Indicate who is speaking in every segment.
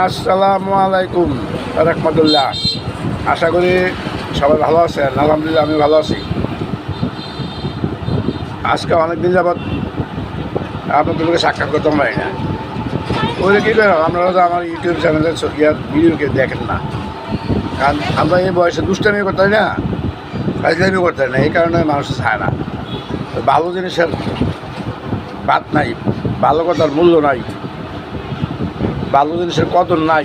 Speaker 1: আসসালামু আলাইকুম, রহমতুল্লাহ। আশা করি সবাই ভালো আছেন। আলহামদুলিল্লাহ, আমি ভালো আছি। আজকে অনেক দিন যাবৎ আপনাদেরকে সাক্ষাৎ করতে পারি না। ওই কী করে? আপনারা তো আমার ইউটিউব চ্যানেলে ইয়ার ভিডিওকে দেখেন না। কারণ আমরা এই বয়সে দুষ্টামি করতে হয় না। ফাইজলামি করতে হয় না। এই কারণে মানুষ চায় না। ভালো জিনিসের বাদ নাই। ভালো কথার মূল্য নাই। ভালো জিনিসের কদর নাই?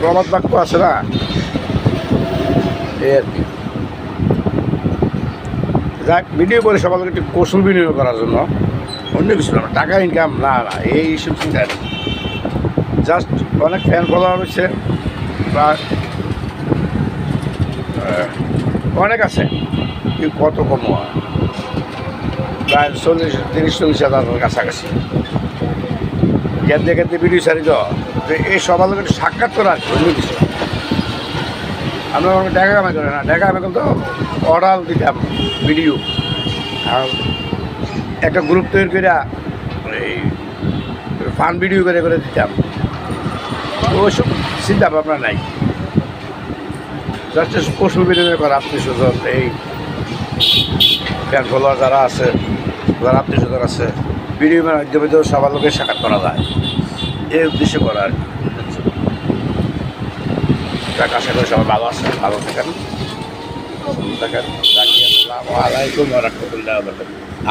Speaker 1: প্রবাদ বাক্য আছে না? এই আর কি। যাক, ভিডিও করে সবাইকে একটু কৌশল বিনিয়োগ করার জন্য। অন্য কিছু না, টাকা ইনকাম না না, এই সব চিন্তা জাস্ট অনেক ফ্যান ফলোয়ার হচ্ছে বা অনেক আছে। কিন্তু কত কম প্রায় চল্লিশ, তিরিশ, চল্লিশ হাজার কাছাকাছি। খেতে খেতে ভিডিও ছাড়ি তো। তো এই সবার লোক একটু সাক্ষাৎ করা আছে কিছু আমরা টাকা কামাই করে না টাকা আমি কিন্তু অর্ডার দিতাম ভিডিও। আর একটা গ্রুপ তৈরি করে এই ফান ভিডিও করে করে দিতাম। তো ওইসব চিন্তা ভাবনা নাই। জাস্ট পশু বিনিময় করা আত্মীয় স্বজন, এই ফ্যান ফলোয়ার যারা আছে, যারা আত্মীয় স্বজন আছে বিনিময়ের মাধ্যমে তো সবার লোকের সাক্ষাৎ করা যায়। এই উদ্দেশ্যে করা আর কি। যাক আশা করি সবাই ভালো আছে ভালো থাকেন। সুন্দর থাকেন। আসসালামু আলাইকুম রহমতুল্লাহ